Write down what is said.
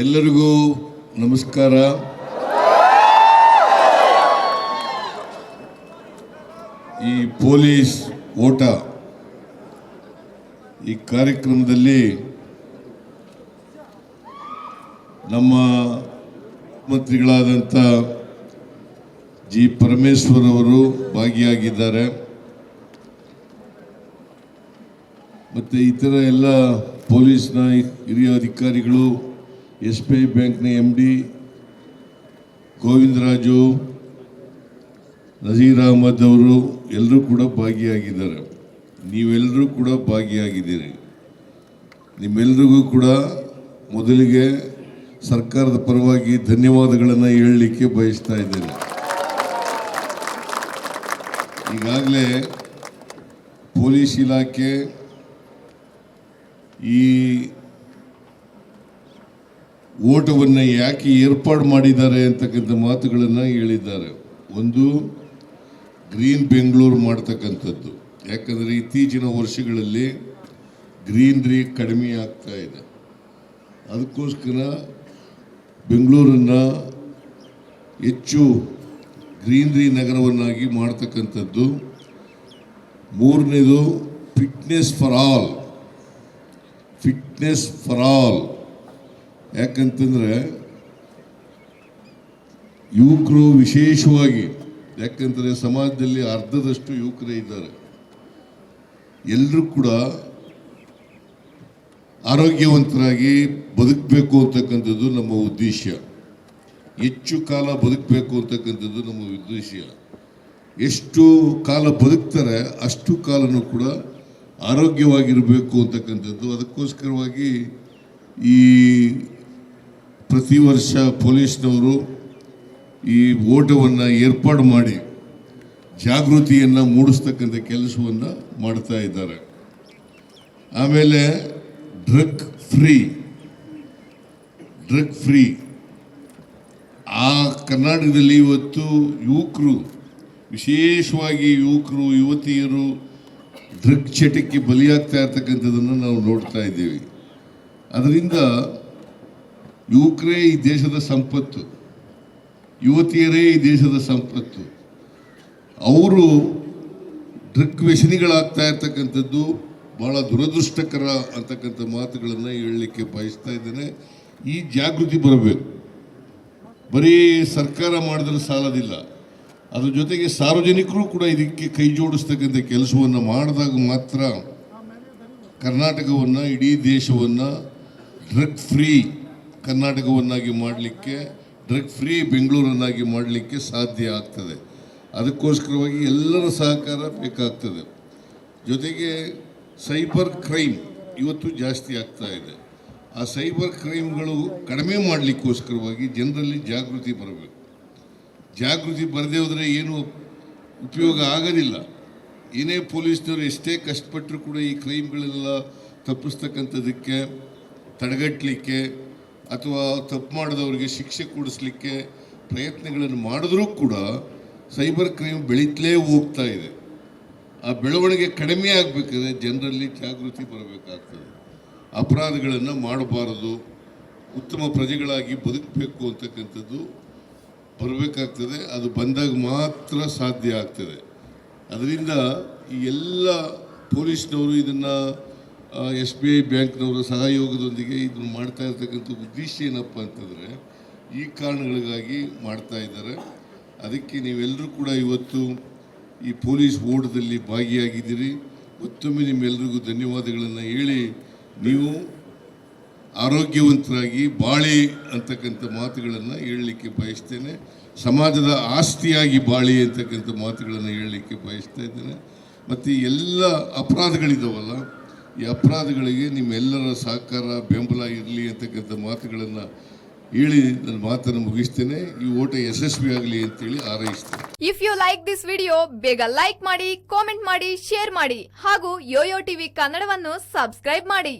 ಎಲ್ಲರಿಗೂ ನಮಸ್ಕಾರ. ಈ ಪೊಲೀಸ್ ಓಟ ಈ ಕಾರ್ಯಕ್ರಮದಲ್ಲಿ ನಮ್ಮ ಮಂತ್ರಿಗಳಾದಂಥ ಜಿ ಪರಮೇಶ್ವರ್ ಅವರು ಭಾಗಿಯಾಗಿದ್ದಾರೆ. ಮತ್ತು ಇತರ ಎಲ್ಲ ಪೊಲೀಸ್ನ ಹಿರಿಯ ಅಧಿಕಾರಿಗಳು ಎಸ್ ಬಿ ಐ ಬ್ಯಾಂಕ್ನ ಎಂ ಡಿ ಗೋವಿಂದರಾಜು, ನಜೀರ್ ಅಹಮದ್ ಅವರು ಎಲ್ಲರೂ ಕೂಡ ಭಾಗಿಯಾಗಿದ್ದಾರೆ. ನೀವೆಲ್ಲರೂ ಕೂಡ ಭಾಗಿಯಾಗಿದ್ದೀರಿ. ನಿಮ್ಮೆಲ್ರಿಗೂ ಕೂಡ ಮೊದಲಿಗೆ ಸರ್ಕಾರದ ಪರವಾಗಿ ಧನ್ಯವಾದಗಳನ್ನು ಹೇಳಲಿಕ್ಕೆ ಬಯಸ್ತಾ ಇದ್ದೇನೆ. ಈಗಾಗಲೇ ಪೊಲೀಸ್ ಇಲಾಖೆ ಈ ಓಟವನ್ನು ಯಾಕೆ ಏರ್ಪಾಡು ಮಾಡಿದ್ದಾರೆ ಅಂತಕ್ಕಂಥ ಮಾತುಗಳನ್ನು ಹೇಳಿದ್ದಾರೆ. ಒಂದು, ಗ್ರೀನ್ ಬೆಂಗಳೂರು ಮಾಡ್ತಕ್ಕಂಥದ್ದು. ಯಾಕಂದರೆ ಇತ್ತೀಚಿನ ವರ್ಷಗಳಲ್ಲಿ ಗ್ರೀನ್ರಿ ಕಡಿಮೆ ಆಗ್ತಾ ಇದೆ. ಅದಕ್ಕೋಸ್ಕರ ಬೆಂಗಳೂರನ್ನು ಹೆಚ್ಚು ಗ್ರೀನ್ರಿ ನಗರವನ್ನಾಗಿ ಮಾಡ್ತಕ್ಕಂಥದ್ದು. ಮೂರನೇದು fitness for all fitness for all ಯಾಕಂತಂದರೆ ಯುವಕರು ವಿಶೇಷವಾಗಿ ಯಾಕಂದರೆ ಸಮಾಜದಲ್ಲಿ ಅರ್ಧದಷ್ಟು ಯುವಕರೇ ಇದ್ದಾರೆ. ಎಲ್ಲರೂ ಕೂಡ ಆರೋಗ್ಯವಂತರಾಗಿ ಬದುಕಬೇಕು ಅಂತಕ್ಕಂಥದ್ದು ನಮ್ಮ ಉದ್ದೇಶ. ಹೆಚ್ಚು ಕಾಲ ಬದುಕಬೇಕು ಅಂತಕ್ಕಂಥದ್ದು ನಮ್ಮ ಉದ್ದೇಶ. ಎಷ್ಟು ಕಾಲ ಬದುಕ್ತಾರೆ ಅಷ್ಟು ಕಾಲನೂ ಕೂಡ ಆರೋಗ್ಯವಾಗಿರಬೇಕು ಅಂತಕ್ಕಂಥದ್ದು. ಅದಕ್ಕೋಸ್ಕರವಾಗಿ ಈ ಪ್ರತಿ ವರ್ಷ ಪೊಲೀಸ್ನವರು ಈ ಓಟವನ್ನು ಏರ್ಪಾಡು ಮಾಡಿ ಜಾಗೃತಿಯನ್ನು ಮೂಡಿಸ್ತಕ್ಕಂಥ ಕೆಲಸವನ್ನು ಮಾಡ್ತಾ ಇದ್ದಾರೆ. ಆಮೇಲೆ ಡ್ರಗ್ ಫ್ರೀ ಡ್ರಗ್ ಫ್ರೀ. ಆ ಕರ್ನಾಟಕದಲ್ಲಿ ಇವತ್ತು ಯುವಕರು, ವಿಶೇಷವಾಗಿ ಯುವಕರು, ಯುವತಿಯರು ಡ್ರಗ್ ಚಟಕ್ಕೆ ಬಲಿಯಾಗ್ತಾ ಇರ್ತಕ್ಕಂಥದ್ದನ್ನು ನಾವು ನೋಡ್ತಾ ಇದ್ದೀವಿ. ಅದರಿಂದ ಯುವಕರೇ ಈ ದೇಶದ ಸಂಪತ್ತು, ಯುವತಿಯರೇ ಈ ದೇಶದ ಸಂಪತ್ತು. ಅವರು ಡ್ರಗ್ ವ್ಯಸನಿಗಳಾಗ್ತಾ ಇರ್ತಕ್ಕಂಥದ್ದು, ಬಹಳ ದುರದೃಷ್ಟಕರ ಅಂತಕ್ಕಂಥ ಮಾತುಗಳನ್ನು ಹೇಳಲಿಕ್ಕೆ ಬಯಸ್ತಾ ಇದ್ದೇನೆ. ಈ ಜಾಗೃತಿ ಬರಬೇಕು. ಬರೀ ಸರ್ಕಾರ ಮಾಡಿದ್ರೆ ಸಾಲದಿಲ್ಲ. ಅದ್ರ ಜೊತೆಗೆ ಸಾರ್ವಜನಿಕರು ಕೂಡ ಇದಕ್ಕೆ ಕೈ ಜೋಡಿಸ್ತಕ್ಕಂಥ ಕೆಲಸವನ್ನು ಮಾಡಿದಾಗ ಮಾತ್ರ ಕರ್ನಾಟಕವನ್ನು, ಇಡೀ ದೇಶವನ್ನು ಡ್ರಗ್ ಫ್ರೀ ಕರ್ನಾಟಕವನ್ನಾಗಿ ಮಾಡಲಿಕ್ಕೆ ಡ್ರಗ್ ಫ್ರೀ ಬೆಂಗಳೂರನ್ನಾಗಿ ಮಾಡಲಿಕ್ಕೆ ಸಾಧ್ಯ ಆಗ್ತದೆ. ಅದಕ್ಕೋಸ್ಕರವಾಗಿ ಎಲ್ಲರ ಸಹಕಾರ ಬೇಕಾಗ್ತದೆ. ಜೊತೆಗೆ ಸೈಬರ್ ಕ್ರೈಮ್ ಇವತ್ತು ಜಾಸ್ತಿ ಆಗ್ತಾ ಇದೆ. ಆ ಸೈಬರ್ ಕ್ರೈಮ್ಗಳು ಕಡಿಮೆ ಮಾಡಲಿಕ್ಕೋಸ್ಕರವಾಗಿ ಜನರಲ್ಲಿ ಜಾಗೃತಿ ಬರಬೇಕು. ಜಾಗೃತಿ ಬರದೇ ಹೋದರೆ ಏನು ಉಪಯೋಗ ಆಗೋದಿಲ್ಲ. ಏನೇ ಪೊಲೀಸ್ನವರು ಎಷ್ಟೇ ಕಷ್ಟಪಟ್ಟರೂ ಕೂಡ ಈ ಕ್ರೈಮ್ಗಳೆಲ್ಲ ತಪ್ಪಿಸ್ತಕ್ಕಂಥದಕ್ಕೆ ತಡೆಗಟ್ಟಲಿಕ್ಕೆ ಅಥವಾ ತಪ್ಪು ಮಾಡಿದವರಿಗೆ ಶಿಕ್ಷೆ ಕೊಡಿಸ್ಲಿಕ್ಕೆ ಪ್ರಯತ್ನಗಳನ್ನು ಮಾಡಿದ್ರೂ ಕೂಡ ಸೈಬರ್ ಕ್ರೈಮ್ ಬೆಳೀತಲೇ ಹೋಗ್ತಾ ಇದೆ. ಆ ಬೆಳವಣಿಗೆ ಕಡಿಮೆ ಆಗಬೇಕಾದ್ರೆ ಜನರಲ್ಲಿ ಜಾಗೃತಿ ಬರಬೇಕಾಗ್ತದೆ. ಅಪರಾಧಗಳನ್ನು ಮಾಡಬಾರದು, ಉತ್ತಮ ಪ್ರಜೆಗಳಾಗಿ ಬದುಕಬೇಕು ಅಂತಕ್ಕಂಥದ್ದು ಬರಬೇಕಾಗ್ತದೆ. ಅದು ಬಂದಾಗ ಮಾತ್ರ ಸಾಧ್ಯ ಆಗ್ತದೆ. ಅದರಿಂದ ಈ ಎಲ್ಲ ಪೊಲೀಸ್ನವರು ಇದನ್ನು ಎಸ್ ಬಿ ಐ ಬ್ಯಾಂಕ್ನವರ ಸಹಯೋಗದೊಂದಿಗೆ ಇದನ್ನು ಮಾಡ್ತಾ ಇರ್ತಕ್ಕಂಥ ಉದ್ದೇಶ ಏನಪ್ಪ ಅಂತಂದರೆ, ಈ ಕಾರಣಗಳಿಗಾಗಿ ಮಾಡ್ತಾ ಇದ್ದಾರೆ. ಅದಕ್ಕೆ ನೀವೆಲ್ಲರೂ ಕೂಡ ಇವತ್ತು ಈ ಪೊಲೀಸ್ ಓಟದಲ್ಲಿ ಭಾಗಿಯಾಗಿದ್ದೀರಿ. ಮತ್ತೊಮ್ಮೆ ನಿಮ್ಮೆಲ್ಲರಿಗೂ ಧನ್ಯವಾದಗಳನ್ನು ಹೇಳಿ, ನೀವು ಆರೋಗ್ಯವಂತರಾಗಿ ಬಾಳಿ ಅಂತಕ್ಕಂಥ ಮಾತುಗಳನ್ನು ಹೇಳಲಿಕ್ಕೆ ಬಯಸ್ತೇನೆ. ಸಮಾಜದ ಆಸ್ತಿಯಾಗಿ ಬಾಳಿ ಅಂತಕ್ಕಂಥ ಮಾತುಗಳನ್ನು ಹೇಳಲಿಕ್ಕೆ ಬಯಸ್ತಾ ಇದ್ದೇನೆ. ಮತ್ತು ಎಲ್ಲ ಅಪರಾಧಗಳಿದಾವಲ್ಲ ಈ ಅಪರಾಧಗಳಿಗೆ ನಿಮ್ಮೆಲ್ಲರ ಸಹಕಾರ, ಬೆಂಬಲ ಇರಲಿ ಅಂತಕ್ಕಂಥ ಮಾತುಗಳನ್ನು ಹೇಳಿ ನನ್ನ ಮಾತನ್ನು ಮುಗಿಸ್ತೇನೆ. ಈ ಓಟ ಯಶಸ್ವಿಯಾಗಲಿ ಅಂತೇಳಿ ಹಾರೈಸ್ತೇನೆ. If you like this video ಬೇಗ ಲೈಕ್ ಮಾಡಿ ಕಾಮೆಂಟ್ ಮಾಡಿ ಶೇರ್ ಮಾಡಿ ಹಾಗೂ ಯೋಯೋ ಟಿವಿ ಕನ್ನಡವನ್ನು ಸಬ್ಸ್ಕ್ರೈಬ್ ಮಾಡಿ.